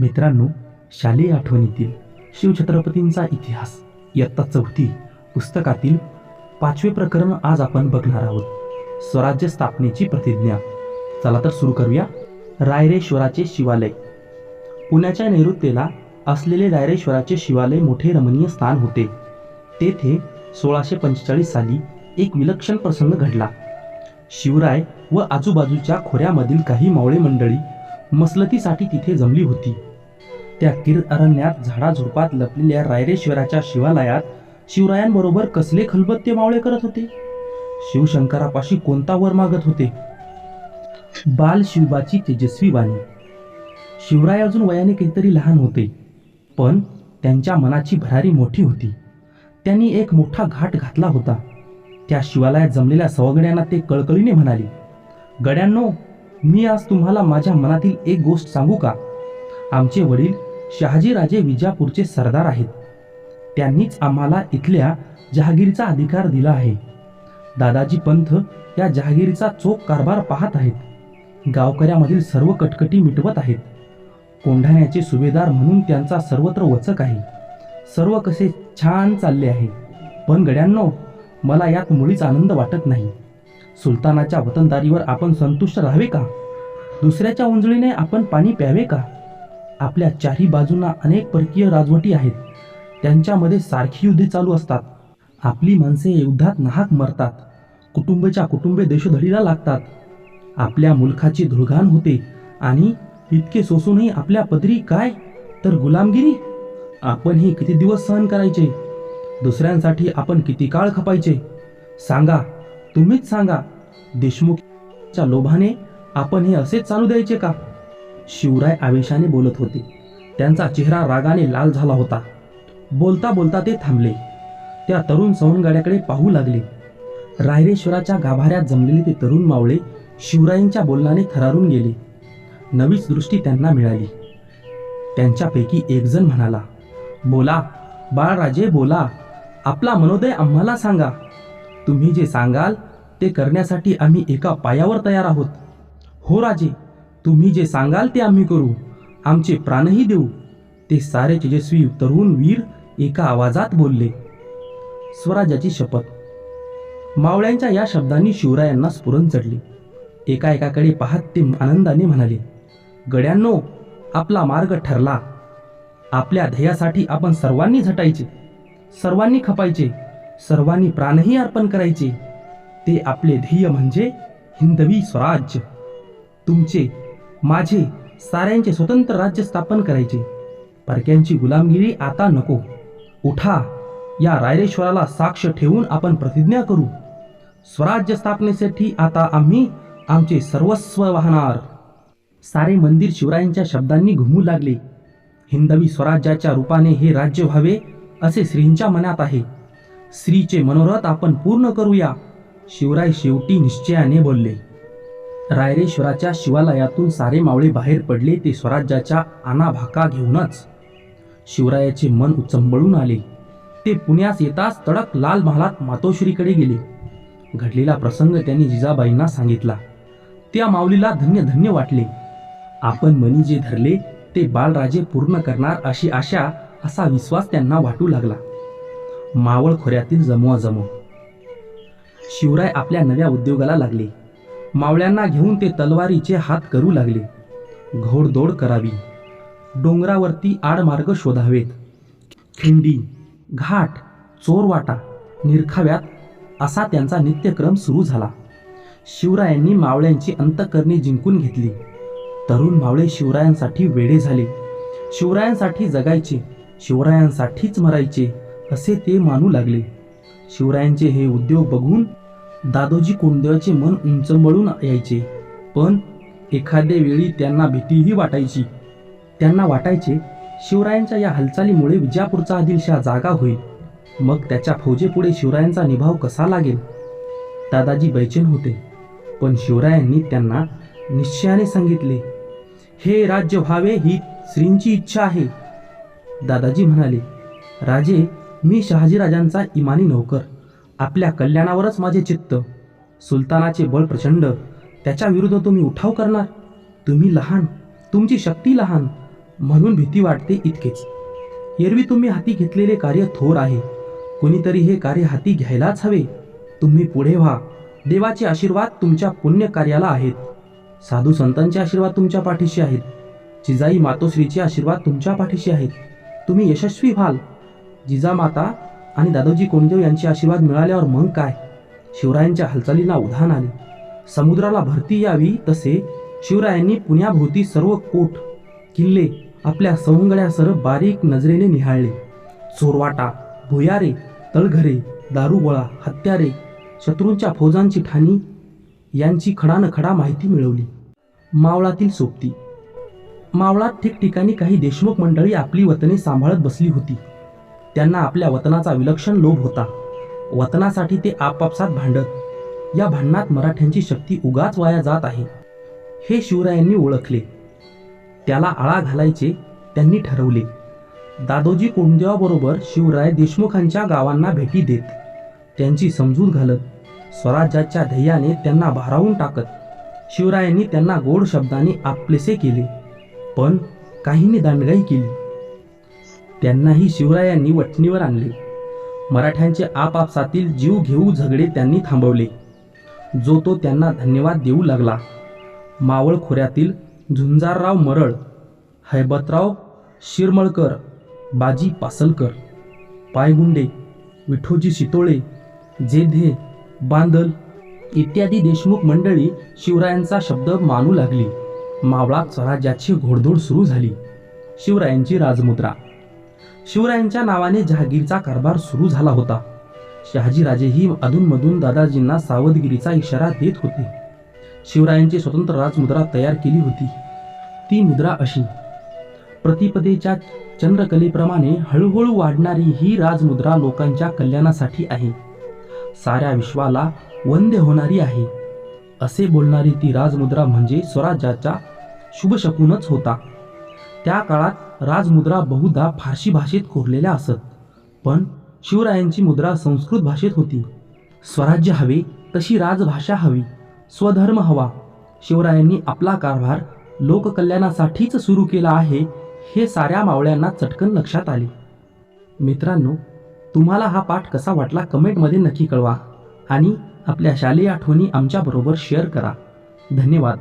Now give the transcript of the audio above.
मित्रांनो शालेय आठवणीतील शिवछत्रपतींचा इतिहास इयत्ता चौथी पुस्तकातील पाचवे प्रकरण आज आपण बघणार आहोत. स्वराज्य स्थापनेची प्रतिज्ञा. चला तर सुरू करूया. रायरेश्वराचे शिवालय. पुण्याच्या नैऋत्येला असलेले रायरेश्वराचे शिवालय मोठे रमणीय स्थान होते. तेथे सोळाशे पंचेचाळीस साली एक विलक्षण प्रसंग घडला. शिवराय व आजूबाजूच्या खोऱ्यामधील काही मावळे मंडळी मसलतीसाठी तिथे जमली होती. त्या किर अरण्यात झाडाझुडपात लपलेल्या रायरेश्वराच्या शिवालयात शिवरायांबरोबर कसले खलबत्ते मावळे करत होते? शिवशंकरापाशी कोणता वर मागत होते? बाल शिवबाची तेजस्वी वाणी. शिवराय अजून वयाने काहीतरी लहान होते पण त्यांच्या मनाची भरारी मोठी होती. त्यांनी एक मोठा घाट घातला होता. त्या शिवालयात जमलेल्या सवगड्यांना ते कळकळीने म्हणाले गड्यांनो मी आज तुम्हाला माझ्या मनातील एक गोष्ट सांगू का? आमचे वडील शहाजीराजे विजापूरचे सरदार आहेत. त्यांनीच आम्हाला इथल्या जहागीरचा अधिकार दिला आहे. दादाजी पंथ या जहागीरीचा चोख कारभार पाहत आहेत. गावकऱ्यामधील सर्व कटकटी मिटवत आहेत. कोंढाण्याचे सुभेदार म्हणून त्यांचा सर्वत्र वचक आहे. सर्व कसे छान चालले आहे. पण गड्यांनो मला यात मुळीच आनंद वाटत नाही. सुलतानाच्या वतनदारीवर आपण संतुष्ट राहावे का? दुसऱ्याच्या उंजळीने आपण पाणी प्यावे का? आपल्या चारही बाजूंना अनेक परकीय राजवटी आहेत. त्यांच्यामध्ये सारखी युद्धे चालू असतात. आपली माणसे युद्धात नाहक मरतात. कुटुंबच्या कुटुंबे देशोधडीला लागतात. आपल्या मुलखाची धुळघाण होते आणि इतके सोसूनही आपल्या पदरी काय? तर गुलामगिरी? आपण हे किती दिवस सहन करायचे? दुसऱ्यांसाठी आपण किती काळ खपायचे? सांगा. तुम्हीच सांगा. देशमुखच्या लोभाने आपण हे असेच चालू द्यायचे का? शिवराय आवेशाने बोलत होते. त्यांचा चेहरा रागाने लाल झाला होता. बोलता बोलता ते थांबले. त्या तरुण सवनगाड्याकडे पाहू लागले. रायरेश्वराच्या गाभाऱ्यात जमलेले ते तरुण मावळे शिवरायांच्या बोलण्याने थरारून गेले. नवीच दृष्टी त्यांना मिळाली. त्यांच्यापैकी एकजण म्हणाला बोला बाळराजे बोला. आपला मनोदय आम्हाला सांगा. तुम्ही जे सांगाल ते करण्यासाठी आम्ही एका पायावर तयार आहोत. हो राजे. तुम्ही जे सांगाल ते आम्ही करू. आमचे प्राणही देऊ. ते सारे तेजस्वी तरुण वीर एका आवाजात बोलले. स्वराज्याची शपथ. मावळ्यांच्या या शब्दांनी शिवरायांना स्फुरण चढले. एका एकाकडे पाहत ते आनंदाने म्हणाले गड्यांनो आपला मार्ग ठरला. आपल्या ध्येयासाठी आपण सर्वांनी झटायचे सर्वांनी खपायचे सर्वांनी प्राणही अर्पण करायचे. ते आपले ध्येय म्हणजे हिंदवी स्वराज्य. तुमचे माझे साऱ्यांचे स्वतंत्र राज्य स्थापन करायचे. परक्यांची गुलामगिरी आता नको. उठा. या रायरेश्वराला साक्ष ठेवून आपण प्रतिज्ञा करू. स्वराज्य स्थापनेसाठी आता आम्ही आमचे सर्वस्व वाहणार. सारे मंदिर शिवरायांच्या शब्दांनी घुमू लागले. हिंदवी स्वराज्याच्या रूपाने हे राज्य व्हावे असे श्रींच्या मनात आहे. श्रीचे मनोरथ आपण पूर्ण करूया. शिवराय शेवटी निश्चयाने बोलले. रायरेश्वराच्या शिवालयातून सारे मावळे बाहेर पडले ते स्वराज्याच्या आनाभाका घेऊनच. शिवरायाचे मन उचंबळून आले. ते पुण्यास येताच तडक लाल महालात मातोश्रीकडे गेले. घडलेला प्रसंग त्यांनी जिजाबाईंना सांगितला. त्या माऊलीला धन्य धन्य वाटले. आपण मनी जे धरले ते बालराजे पूर्ण करणार अशी आशा असा विश्वास त्यांना वाटू लागला. मावळ खोऱ्यातील जमवाजमव. शिवराय आपल्या नव्या उद्योगाला लागले. मावळ्यांना घेऊन ते तलवारीचे हात करू लागले. घोडदोड करावी. डोंगरावरती आडमार्ग शोधावेत. खिंडी घाट चोरवाटा निरखाव्यात असा त्यांचा नित्यक्रम सुरू झाला. शिवरायांनी मावळ्यांची अंतकरणे जिंकून घेतली. तरुण मावळे शिवरायांसाठी वेडे झाले. शिवरायांसाठी जगायचे शिवरायांसाठीच मरायचे असे ते मानू लागले. शिवरायांचे हे उद्योग बघून दादोजी कोंडदेवाचे मन उंचंबळून यायचे. पण एखाद्या वेळी त्यांना भीतीही वाटायची. त्यांना वाटायचे शिवरायांच्या या हालचालीमुळे विजापूरचा आदिलशहा जागा होईल. मग त्याच्या फौजेपुढे शिवरायांचा निभाव कसा लागेल? दादाजी बैचेन होते. पण शिवरायांनी त्यांना निश्चयाने सांगितले हे राज्य व्हावे ही श्रींची इच्छा आहे. दादाजी म्हणाले राजे मी शहाजीराजांचा इमानी नौकर. आपल्या कल्याणावरच माझे चित्त. सुलतानाचे बळ प्रचंड. त्याच्या विरुद्ध तुम्ही उठाव करणार. तुम्ही लहान. तुमची शक्ती लहान. म्हणून भीती वाटते इतकेच. एरवी तुम्ही हाती घेतलेले कार्य थोर आहे. कोणीतरी हे कार्य हाती घ्यायलाच हवे. तुम्ही पुढे व्हा. देवाचे आशीर्वाद तुमच्या पुण्य कार्याला आहेत. साधू संतांचे आशीर्वाद तुमच्या पाठीशी आहेत. जिजाई मातोश्रीचे आशीर्वाद तुमच्या पाठीशी आहेत. तुम्ही यशस्वी व्हाल. जिजामाता आणि दादोजी कोंडदेव यांचे आशीर्वाद मिळाल्यावर मग काय? शिवरायांच्या हालचालींना उधाण आले. समुद्राला भरती यावी तसे शिवरायांनी पुण्याभोवती सर्व कोट किल्ले आपल्या सवंगड्यासह बारीक नजरेने निहाळले. चोरवाटा भुयारे तळघरे दारुगोळा हत्यारे शत्रूंच्या फौजांची ठाणी यांची खडानखडा माहिती मिळवली. मावळातील सोबती. मावळात ठिकठिकाणी काही देशमुख मंडळी आपली वतने सांभाळत बसली होती. त्यांना आपल्या वतनाचा विलक्षण लोभ होता. वतनासाठी ते आपापसात भांडत. या भांडणात मराठ्यांची शक्ती उगाच वाया जात आहे. हे शिवरायांनी ओळखले. त्याला आळा घालायचे त्यांनी ठरवले. दादोजी कोंडदेवाबरोबर शिवराय देशमुखांच्या गावांना भेटी देत. त्यांची समजूत घालत. स्वराज्याच्या ध्येयाने त्यांना भारावून टाकत. शिवरायांनी त्यांना गोड शब्दाने आपलेसे केले. पण काहींनी दांडगाई केली. त्यांनाही शिवरायांनी वठणीवर आणले. मराठ्यांचे आपापसातील जीव घेऊ झगडे त्यांनी थांबवले. जो तो त्यांना धन्यवाद देऊ लागला. मावळ खोऱ्यातील झुंजारराव मरळ हैबतराव शिरमळकर बाजी पासलकर पायगुंडे विठोजी शितोळे जेधे बांदल इत्यादी देशमुख मंडळी शिवरायांचा शब्द मानू लागली. मावळात स्वराज्याची घोडदौड सुरू झाली. शिवरायांची राजमुद्रा शिवरायांच्या नावाने जहागीरचा कारभार सुरू झाला होता. शहाजीराजेही अधूनमधून दादाजींना सावधगिरीचा इशारा देत होते. शिवरायांची स्वतंत्र राजमुद्रा तयार केली होती. ती मुद्रा अशी प्रतिपदेच्या चंद्रकलेप्रमाणे हळूहळू वाढणारी ही राजमुद्रा लोकांच्या कल्याणासाठी आहे. साऱ्या विश्वाला वंद्य होणारी आहे. असे बोलणारी ती राजमुद्रा म्हणजे स्वराज्याचा शुभशकूनच होता. त्या काळात राजमुद्रा बहुधा फारशी भाषेत कोरलेल्या असत. पण शिवरायांची मुद्रा संस्कृत भाषेत होती. स्वराज्य हवे तशी राजभाषा हवी. स्वधर्म हवा. शिवरायांनी आपला कारभार लोककल्याणासाठीच सुरू केला आहे हे साऱ्या मावळ्यांना चटकन लक्षात आले. मित्रांनो तुम्हाला हा पाठ कसा वाटला कमेंटमध्ये नक्की कळवा आणि आपल्या शालेय आठवणी आमच्याबरोबर शेअर करा. धन्यवाद.